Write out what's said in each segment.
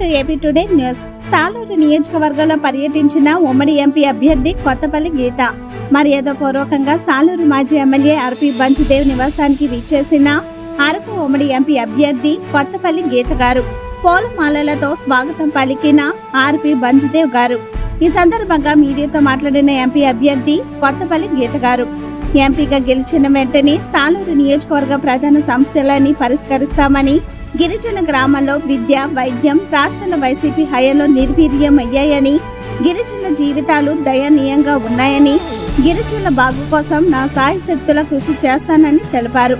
Welcome to AP today news. Taluru నియోజకవర్గంలో పర్యటించిన ఉమ్మడి ఎంపీ అభ్యర్థి కొత్తపల్లి గీత. మర్యాదపూర్వకంగా సాలూరు మాజీ ఎమ్మెల్యే ఆర్పి బంచుదేవ్ నివాసానికి విచ్చేసిన అరకు ఉమ్మడి ఎంపీ అభ్యర్థి కొత్తపల్లి గీత గారు. పూలమాలలతో స్వాగతం పలికిన ఆర్పి బంజుదేవ్ గారు. ఈ సందర్భంగా మీడియాతో మాట్లాడిన ఎంపీ అభ్యర్థి కొత్తపల్లి గీత గారు. ఎంపీగా గెలిచిన వెంటనే సాలూరు నియోజకవర్గ ప్రధాన సమస్యలని పరిష్కరిస్తామని గిరిజన గ్రామాల్లో విద్య వైద్యం రాష్ట్రాల వైసీపీ హయాంలో నిర్వీర్యం అయ్యాయని గిరిజనుల జీవితాలు దయనీయంగా ఉన్నాయని గిరిజనుల బాగు కోసం నా సాయశక్తుల కృషి చేస్తానని తెలిపారు.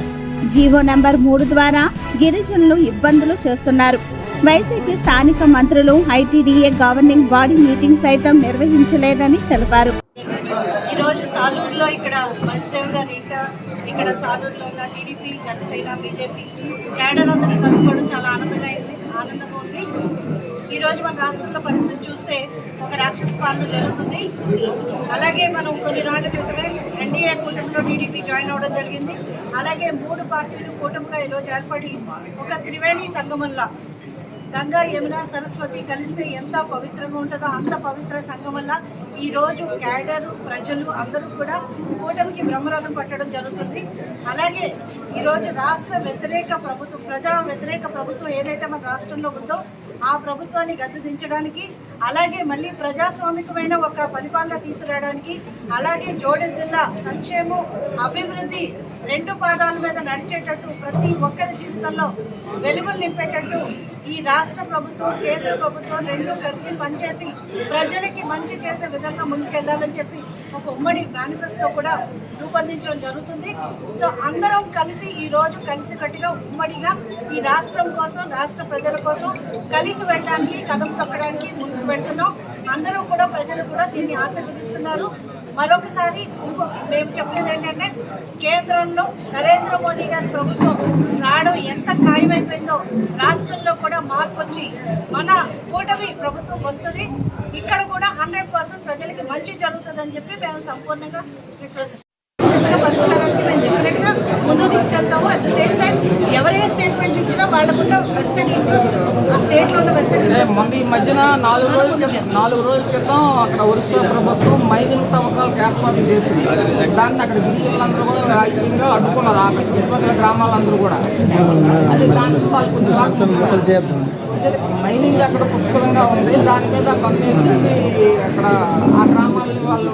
జీవో నంబర్ మూడు ద్వారా గిరిజనులు ఇబ్బందులు చేస్తున్నారు. వైసీపీ స్థానిక మంత్రులు ఐటీడీఏ గవర్నింగ్ బాడీ మీటింగ్ సైతం నిర్వహించలేదని తెలిపారు. ఈరోజు సాలూరులో ఇక్కడ మంచిదేవ్ గారి ఇంట ఇక్కడ సాలూరులో ఉన్న టీడీపీ జనసేన బీజేపీ క్యాడర్ అందరినీ కలుసుకోవడం చాలా ఆనందంగా అయింది ఆనందంగా ఉంది. ఈరోజు మన రాష్ట్రంలో పరిస్థితి చూస్తే ఒక రాక్షస పాలన జరుగుతుంది. అలాగే మనం కొన్ని రోజుల క్రితమే ఎన్డీఏ కూటమిలో టీడీపీ జాయిన్ అవ్వడం జరిగింది. అలాగే మూడు పార్టీలు కూటమిగా ఈరోజు ఏర్పడి ఒక త్రివేణి సంగమంలా గంగా యమున సరస్వతి కలిస్తే ఎంత పవిత్రంగా ఉంటుందో అంత పవిత్ర సంఘం వల్ల ఈరోజు క్యాడరు ప్రజలు అందరూ కూడా కూటమికి బ్రహ్మరథం పట్టడం జరుగుతుంది. అలాగే ఈరోజు రాష్ట్ర వ్యతిరేక ప్రభుత్వం ప్రజా వ్యతిరేక ప్రభుత్వం ఏదైతే మన రాష్ట్రంలో ఉందో ఆ ప్రభుత్వాన్ని గద్దె దించడానికి అలాగే మళ్ళీ ప్రజాస్వామికమైన ఒక పరిపాలన తీసుకురావడానికి అలాగే జోడెద్దుల సంక్షేమం అభివృద్ధి రెండు పాదాల మీద నడిచేటట్టు ప్రతి ఒక్కరి జీవితంలో వెలుగులు నింపేటట్టు ఈ రాష్ట్ర ప్రభుత్వం కేంద్ర ప్రభుత్వం రెండు కలిసి పనిచేసి ప్రజలకి మంచి చేసే విధంగా ముందుకెళ్ళాలని చెప్పి ఒక ఉమ్మడి మేనిఫెస్టో కూడా రూపొందించడం జరుగుతుంది. సో అందరం కలిసి ఈ రోజు కలిసికట్టుగా ఉమ్మడిగా ఈ రాష్ట్రం కోసం రాష్ట్ర ప్రజల కోసం కలిసి వెళ్ళడానికి కదం తొక్కడానికి ముందు పెడుతున్నాం. అందరూ కూడా ప్రజలు కూడా దీన్ని ఆశీర్వదిస్తున్నారు. మరొకసారి ఇంకో మేము చెప్పేది ఏంటంటే కేంద్రంలో నరేంద్ర మోదీ గారి ప్రభుత్వం రావడం ఎంత ఖాయమైపోయిందో రాష్ట్రంలో కూడా మార్పు వచ్చి మన కూటమి ప్రభుత్వం వస్తుంది. ఇక్కడ కూడా హండ్రెడ్ పర్సెంట్ ప్రజలకి మంచి జరుగుతుందని చెప్పి మేము సంపూర్ణంగా విశ్వసిస్తాం పరిష్కారానికి మేము డెఫినెట్గా ముందుకు తీసుకెళ్తాము. అట్ ద సేమ్ టైం ఎవరే స్టేట్మెంట్ వాళ్ళకున్న వెస్టర్న్ ఇంట్రెస్ట్ ఆ స్టేట్లో ఉన్న వెస్టర్న్ అంటే ఇంట్రెస్ట్ మొన్న ఈ మధ్యన నాలుగు రోజుల క్రితం నాలుగు రోజుల క్రితం అక్కడ ఒరిస్సా ప్రభుత్వం మైనింగ్ తవ్వకాలకు ఏర్పాటు చేసింది. దాన్ని అక్కడ గిరిజనులందరూ కూడా ఐక్యంగా అడ్డుకున్నారు ఆ చుట్టుపక్కల గ్రామాలందరూ కూడా. అది దానికి వాళ్ళు మైనింగ్ అక్కడ పుష్కలంగా ఉంది. దాని మీద కన్నేసి అక్కడ ఆ గ్రామాలని వాళ్ళు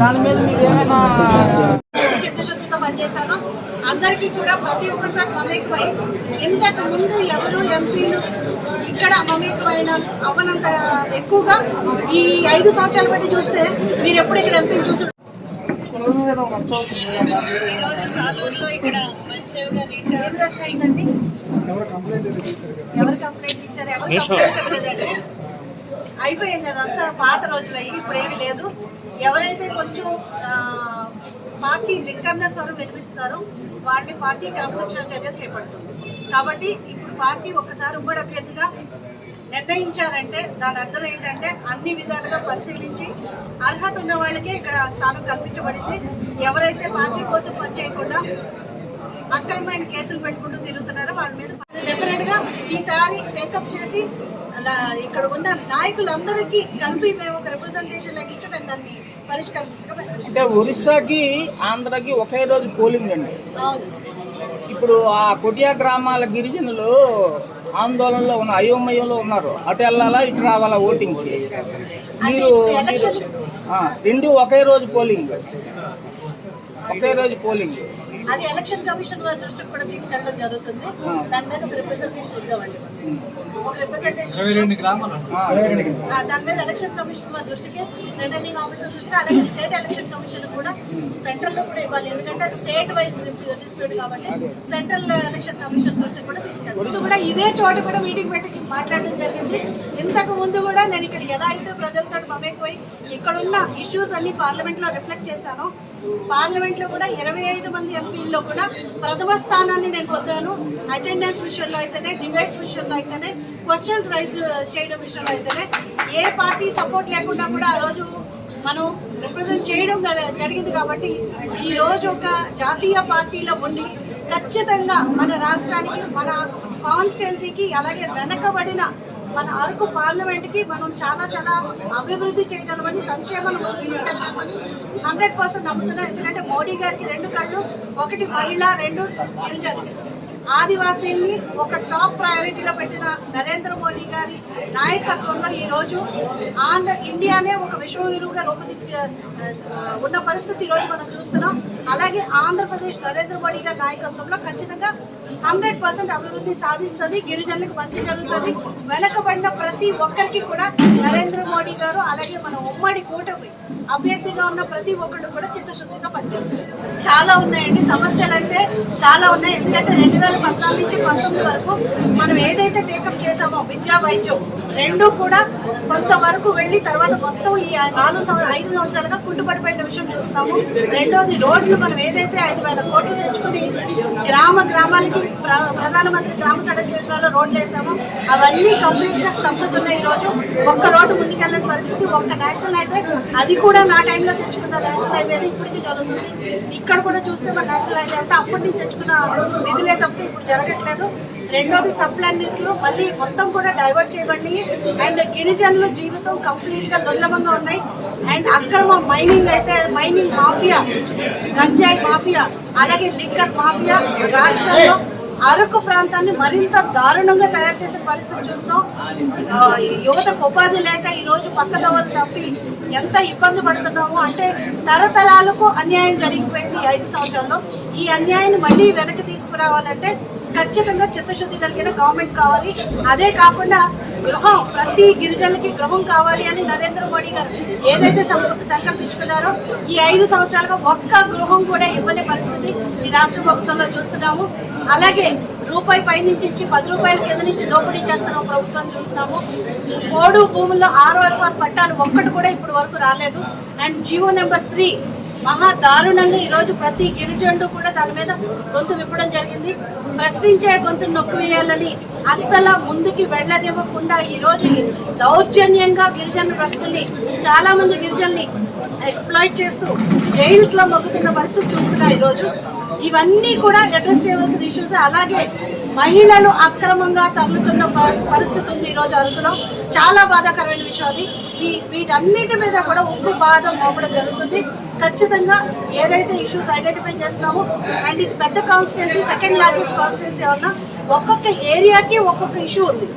దాని మీద మీరు ఏమైనా పనిచేశాను. అందరికీ కూడా ప్రతి ఒక్కరితో మమేకమై ఇంతకు ముందు ఎవరు ఎంపీలు ఇక్కడ మమేకమైన అవ్వనంత ఎక్కువగా ఈ ఐదు సంవత్సరాల బట్టి చూస్తే మీరు ఎప్పుడు ఇక్కడ ఎంపీని చూసి ఎవరు కంప్లైంట్ ఇచ్చారు? ఎవరు కంప్లైంట్ అయిపోయింది అదంతా పాత రోజులయ్యి ఇప్పుడు ఏమీ లేదు. ఎవరైతే కొంచెం ఆ, పార్టీ ధిక్కరణ స్వరం వినిపిస్తారు వాళ్ళని పార్టీ క్రమశిక్షణ చర్యలు చేపడుతుంది. కాబట్టి ఇప్పుడు పార్టీ ఒకసారి ఉమ్మడి అభ్యర్థిగా నిర్ణయించారంటే దాని అర్థం ఏంటంటే అన్ని విధాలుగా పరిశీలించి అర్హత ఉన్న వాళ్ళకే ఇక్కడ స్థానం కల్పించబడింది. ఎవరైతే పార్టీ కోసం పనిచేయకుండా అక్రమమైన కేసులు పెట్టుకుంటూ తిరుగుతున్నారో వాళ్ళ మీద డెఫినెట్గా ఈసారి టేకప్ చేసి అలా ఇక్కడ ఉన్న నాయకులందరికీ కలిపి మేము ఒక రిప్రజెంటేషన్ లాగా ఇచ్చి మేము దాన్ని అంటే ఒరిస్సాకి ఆంధ్రాకి ఒకే రోజు పోలింగ్ అండి. ఇప్పుడు ఆ కొటియా గ్రామాల గిరిజనులు ఆందోళనలో ఉన్న అయోమయంలో ఉన్నారు. అటు వెళ్ళాలా ఇటు రావాలా ఓటింగ్ మీరు రెండు ఒకే రోజు పోలింగ్. ఒకే రోజు పోలింగ్. అది ఎలక్షన్ కమిషన్ వారి దృష్టికి కూడా తీసుకెళ్ళడం జరుగుతుంది. దాని మీద ఒక రిప్రజెంటేషన్ ఇద్దామండి. ఒక రిప్రజెంటేషన్ ఆ, దాని మీద ఎలక్షన్ కమిషన్ వారి దృష్టికి రిటర్నింగ్ ఆఫీసర్ దృష్టికి అలాగే స్టేట్ ఎలక్షన్ కమిషన్ కూడా సెంట్రల్లో కూడా ఇవ్వాలి. ఎందుకంటే స్టేట్ వైజ్ డిస్ప్యూట్ కాబట్టి సెంట్రల్ ఎలక్షన్ కమిషన్ దృష్టికి కూడా తీసుకెళ్ళాలి. కూడా ఇదే చోట కూడా మీటింగ్ పెట్టి మాట్లాడడం జరిగింది. ఇంతకు ముందు కూడా నేను ఇక్కడ ఎలా అయితే ప్రజలతో మమేకపోయి ఇక్కడ ఉన్న ఇష్యూస్ అన్ని పార్లమెంట్లో రిఫ్లెక్ట్ చేశాను పార్లమెంట్లో కూడా ఇరవై ఐదు మంది ఎంపీల్లో కూడా ప్రథమ స్థానాన్ని నేను పొందాను. అటెండెన్స్ విషయంలో అయితేనే డిబేట్స్ విషయంలో అయితేనే క్వశ్చన్స్ రైజ్ చేయడం విషయంలో అయితేనే ఏ పార్టీ సపోర్ట్ లేకుండా కూడా ఆ రోజు మనం రిప్రజెంట్ చేయడం జరిగింది కాబట్టి ఈ రోజు ఒక జాతీయ పార్టీలో ఉండి ఖచ్చితంగా మన రాష్ట్రానికి మన కాన్స్టిట్యున్సీకి అలాగే వెనకబడిన మన అరకు పార్లమెంట్కి మనం చాలా చాలా అభివృద్ధి చేయగలమని సంక్షేమం ముందు తీసుకెళ్ళగలమని హండ్రెడ్ పర్సెంట్ నమ్ముతున్నాం. ఎందుకంటే మోడీ గారికి రెండు కళ్ళు ఒకటి మహిళ రెండు గిరిజనులు. ఆదివాసీల్ని ఒక టాప్ ప్రయారిటీలో పెట్టిన నరేంద్ర మోడీ గారి నాయకత్వంలో ఈ రోజు ఆంధ్ర ఇండియానే ఒక విశ్వగురువుగా రూపుదిద్ది ఉన్న పరిస్థితి ఈరోజు రోజు మనం చూస్తున్నాం. అలాగే ఆంధ్రప్రదేశ్ నరేంద్ర మోడీ గారి నాయకత్వంలో ఖచ్చితంగా హండ్రెడ్ పర్సెంట్ అభివృద్ధి సాధిస్తుంది గిరిజనులకు మంచి జరుగుతుంది. వెనకబడిన ప్రతి ఒక్కరికి కూడా నరేంద్ర మోడీ గారు అలాగే మన ఉమ్మడి కూటమి అభ్యర్థిగా ఉన్న ప్రతి ఒక్కళ్ళు కూడా చిత్తశుద్ధితో పనిచేస్తారు చాలా ఉన్నాయండి. సమస్యలు అంటే చాలా ఉన్నాయి. ఎందుకంటే రెండు వేల పద్నాలుగు నుంచి పంతొమ్మిది వరకు మనం ఏదైతే టేకప్ చేసామో విద్యా వైద్యం రెండు కూడా కొంతవరకు వెళ్ళి తర్వాత మొత్తం ఈ నాలుగు సంవ- ఐదు సంవత్సరాలుగా కుంటుపడిపోయిన విషయం చూస్తాము. రెండోది రోడ్లు మనం ఏదైతే ఐదు వేల కోట్లు తెచ్చుకుని గ్రామ గ్రామాలకి ప్ర- ప్రధానమంత్రి గ్రామ సడక్ యోజనలో రోడ్లు వేసాము అవన్నీ కంప్లీట్గా స్తంభుతున్నాయి ఈరోజు. ఈ రోజు ఒక్క రోడ్డు ముందుకెళ్ళని పరిస్థితి ఒక్క నేషనల్ హైవే అది కూడా నా టైంలో తెచ్చుకున్న నేషనల్ హైవే ఇప్పటికీ జరుగుతుంది. ఇక్కడ కూడా చూస్తే మన నేషనల్ హైవే అంతా అప్పటి నుంచి తెచ్చుకున్న నిధులే తప్పితే ఇప్పుడు జరగట్లేదు. రెండోది సప్లై మళ్ళీ మొత్తం కూడా డైవర్ట్ చేయబడి అండ్ గిరిజనుల జీవితం కంప్లీట్గా దుర్లభంగా ఉన్నాయి. అండ్ అక్రమ మైనింగ్ అయితే మైనింగ్ మాఫియా గంజాయి మాఫియా అలాగే లిక్కర్ మాఫియా రాష్ట్రంలో అరకు ప్రాంతాన్ని మరింత దారుణంగా తయారు చేసే పరిస్థితి చూస్తాం యువతకు ఉపాధి లేక ఈరోజు పక్క దవలు తప్పి ఎంత ఇబ్బంది పడుతున్నామో అంటే తరతరాలకు అన్యాయం జరిగిపోయింది ఐదు సంవత్సరాల్లో. ఈ అన్యాయాన్ని మళ్ళీ వెనక్కి తీసుకురావాలంటే ఖచ్చితంగా చిత్తశుద్ధి కలిగిన గవర్నమెంట్ కావాలి. అదే కాకుండా గృహం ప్రతి గిరిజనులకి గృహం కావాలి అని నరేంద్ర మోడీ గారు ఏదైతే సంకల్పించుకున్నారో ఈ ఐదు సంవత్సరాలుగా ఒక్క గృహం కూడా ఇవ్వని పరిస్థితి ఈ రాష్ట్ర ప్రభుత్వంలో చూస్తున్నాము. అలాగే రూపాయి పై నుంచి ఇచ్చి పది రూపాయల కింద నుంచి దోపిడీ చేస్తున్న ప్రభుత్వం చూస్తున్నాము. పోడు భూముల్లో ఆర్ఓఎఫ్ఆర్ పట్టాలు ఒక్కటి కూడా ఇప్పుడు వరకు రాలేదు. అండ్ జియో నెంబర్ త్రీ మహా దారుణంగా ఈరోజు ప్రతి గిరిజనుడు కూడా దాని మీద గొంతు విప్పడం జరిగింది. ప్రశ్నించే గొంతు నొక్కు వేయాలని అస్సలు ముందుకి వెళ్ళనివ్వకుండా ఈరోజు దౌర్జన్యంగా గిరిజన బ్రతుకుల్ని చాలా మంది గిరిజనుల్ని ఎక్స్ప్లాయిట్ చేస్తూ జైల్స్లో మొక్కుతున్న పరిస్థితి చూస్తున్నా ఈరోజు ఇవన్నీ కూడా అడ్రస్ చేయవలసిన ఇష్యూస్ అలాగే మహిళలు అక్రమంగా తగులుతున్న పరిస్థితి ఉంది ఈరోజు అరకులో చాలా బాధాకరమైన విషయం అది. వీ- వీటన్నిటి మీద కూడా ఉప్పు బాధ మోపడం జరుగుతుంది. ఖచ్చితంగా ఏదైతే ఇష్యూస్ ఐడెంటిఫై చేస్తున్నామో అండ్ ఇది పెద్ద కాన్స్టిట్యున్సీ సెకండ్ లార్జెస్ట్ కాన్స్టిట్యున్సీ ఉన్నా ఒక్కొక్క ఏరియాకి ఒక్కొక్క ఇష్యూ ఉంది.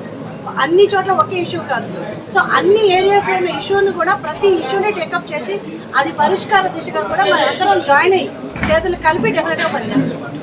అన్ని చోట్ల ఒకే ఇష్యూ కాదు. సో అన్ని ఏరియాస్లో ఉన్న ఇష్యూని కూడా ప్రతి ఇష్యూని టేకప్ చేసి అది పరిష్కార దిశగా కూడా మనందరం జాయిన్ అయ్యి చేతులు కలిపి డెఫినెట్గా పనిచేస్తాం.